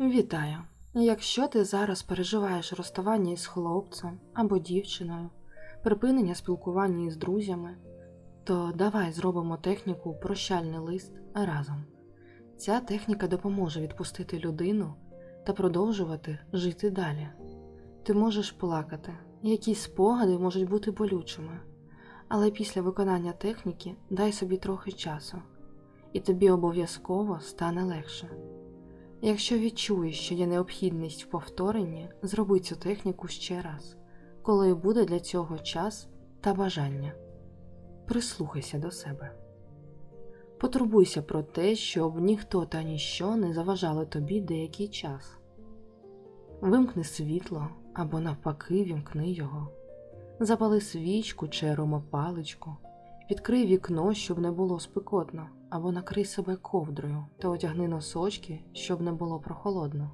Вітаю! Якщо ти зараз переживаєш розставання із хлопцем або дівчиною, припинення спілкування із друзями, то давай зробимо техніку прощальний лист разом. Ця техніка допоможе відпустити людину та продовжувати жити далі. Ти можеш плакати, якісь спогади можуть бути болючими, але після виконання техніки дай собі трохи часу, і тобі обов'язково стане легше. Якщо відчуєш, що є необхідність в повторенні, зроби цю техніку ще раз, коли буде для цього час та бажання. Прислухайся до себе. Потурбуйся про те, щоб ніхто та ніщо не заважали тобі деякий час. Вимкни світло або навпаки вімкни його. Запали свічку чи аромапаличку, відкрий вікно, щоб не було спекотно, або накрий себе ковдрою та одягни носочки, щоб не було прохолодно.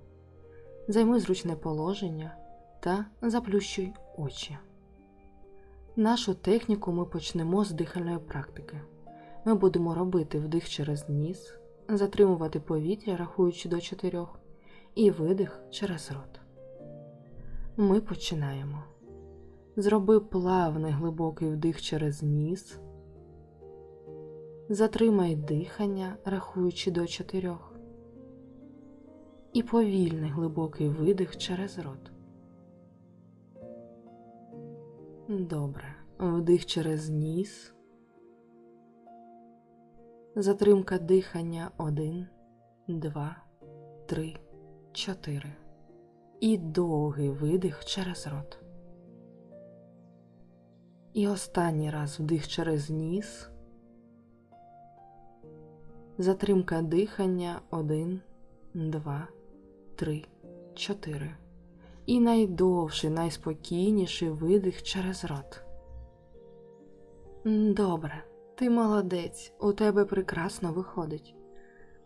Займи зручне положення та заплющуй очі. Нашу техніку ми почнемо з дихальної практики. Ми будемо робити вдих через ніс, затримувати повітря, рахуючи до чотирьох, і видих через рот. Ми починаємо. Зроби плавний глибокий вдих через ніс. Затримай дихання, рахуючи до чотирьох. І повільний глибокий видих через рот. Добре. Вдих через ніс. Затримка дихання 1, 2, 3, 4. І довгий видих через рот. І останній раз вдих через ніс. Затримка дихання 1, 2, 3, 4. І найдовший, найспокійніший видих через рот. Добре, ти молодець, у тебе прекрасно виходить.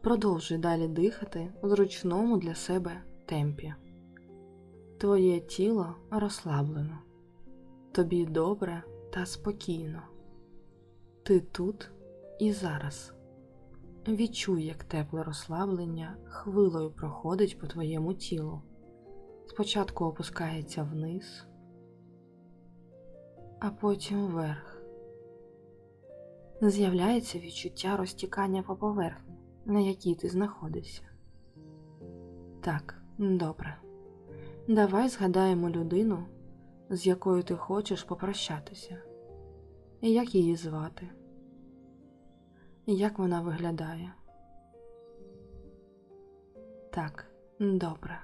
Продовжуй далі дихати в зручному для себе темпі. Твоє тіло розслаблено, тобі добре та спокійно. Ти тут і зараз. Відчуй, як тепле розслаблення хвилою проходить по твоєму тілу. Спочатку опускається вниз, а потім вверх. З'являється відчуття розтікання по поверхні, на якій ти знаходишся. Так, добре. Давай згадаємо людину, з якою ти хочеш попрощатися. І як її звати? І як вона виглядає? Так, добре.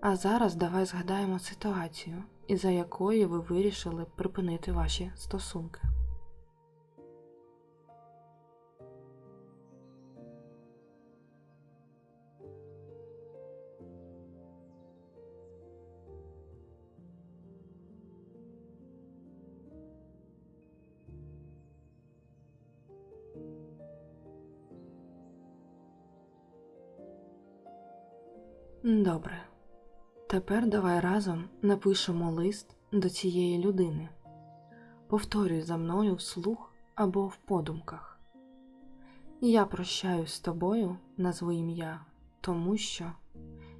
А зараз давай згадаємо ситуацію, із-за якої ви вирішили припинити ваші стосунки. Добре. Тепер давай разом напишемо лист до цієї людини. Повторюй за мною вслух або в подумках. Я прощаюсь з тобою, назви ім'я, тому що.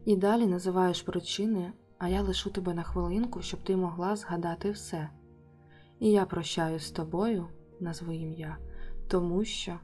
І далі називаєш причини, а я лишу тебе на хвилинку, щоб ти могла згадати все. І я прощаюсь з тобою, назви ім'я, тому що.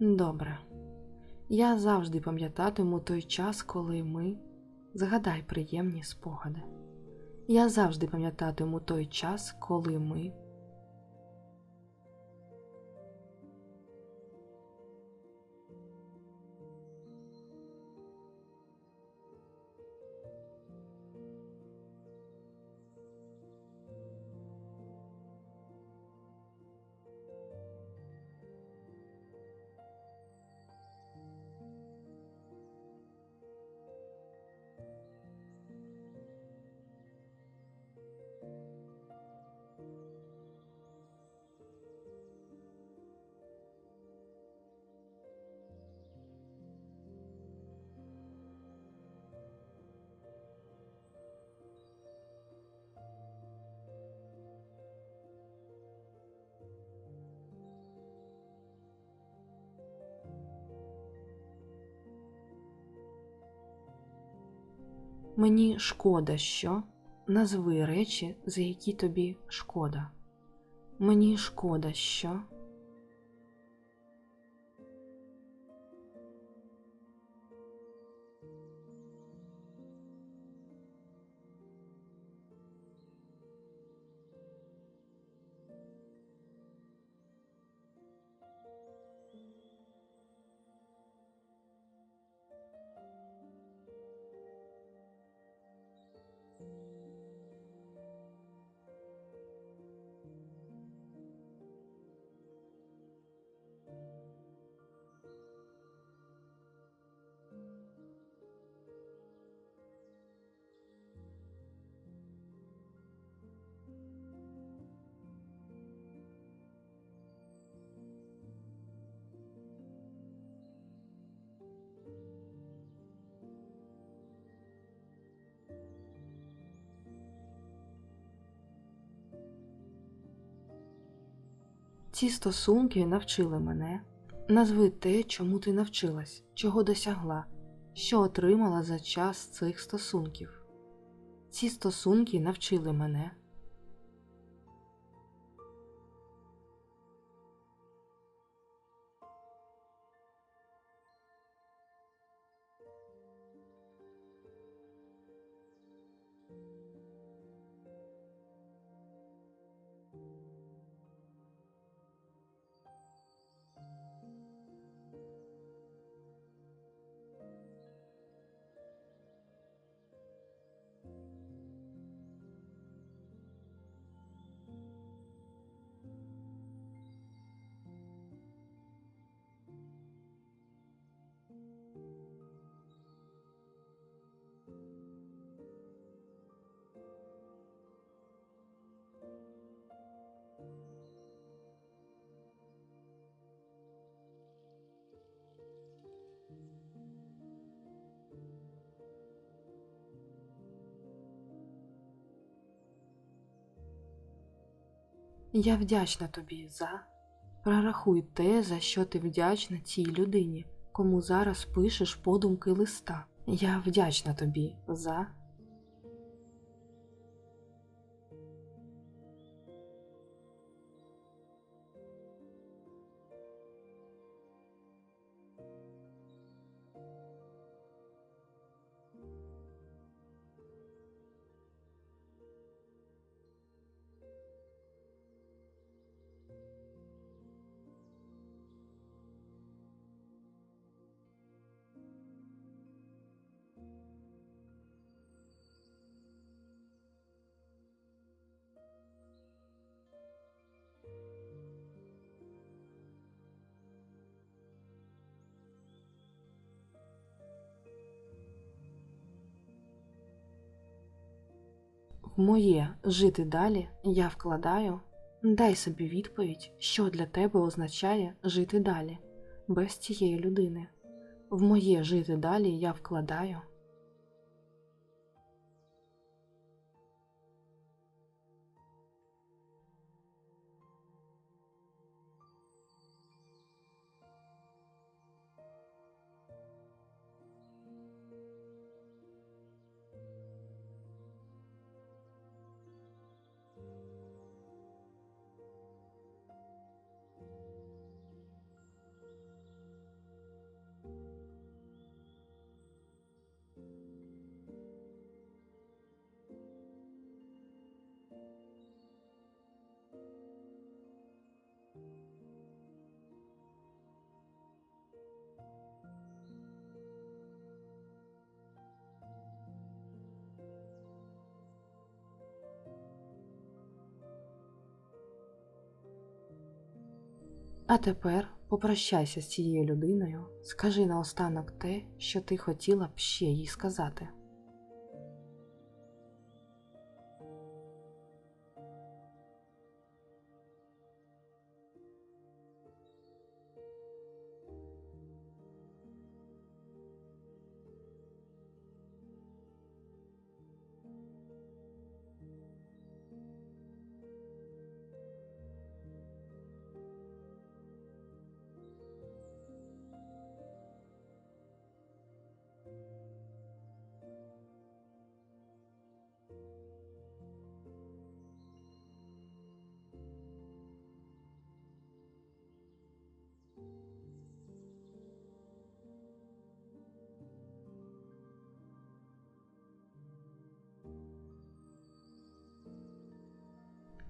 Добре. Я завжди пам'ятатиму той час, коли ми. Згадай приємні спогади. Я завжди пам'ятатиму той час, коли ми. Мені шкода, що назви речі, за які тобі шкода. Мені шкода, що. Ці стосунки навчили мене. Назви те, чому ти навчилась, чого досягла, що отримала за час цих стосунків. Ці стосунки навчили мене. Я вдячна тобі за. Прорахуй те, за що ти вдячна цій людині, кому зараз пишеш подумки листа. Я вдячна тобі за. В моє жити далі я вкладаю. Дай собі відповідь, що для тебе означає жити далі, без цієї людини. В моє жити далі я вкладаю. А тепер попрощайся з цією людиною, скажи наостанок те, що ти хотіла б ще їй сказати.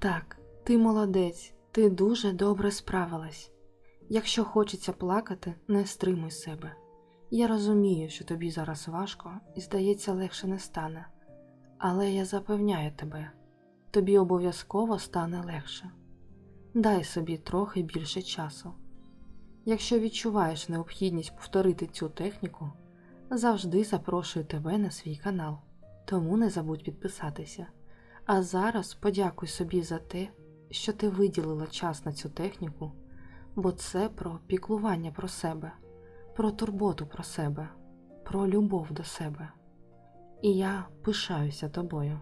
Так, ти молодець, ти дуже добре справилась. Якщо хочеться плакати, не стримуй себе. Я розумію, що тобі зараз важко і, здається, легше не стане. Але я запевняю тебе, тобі обов'язково стане легше. Дай собі трохи більше часу. Якщо відчуваєш необхідність повторити цю техніку, завжди запрошую тебе на свій канал, тому не забудь підписатися. А зараз подякуй собі за те, що ти виділила час на цю техніку, бо це про піклування про себе, про турботу про себе, про любов до себе. І я пишаюся тобою.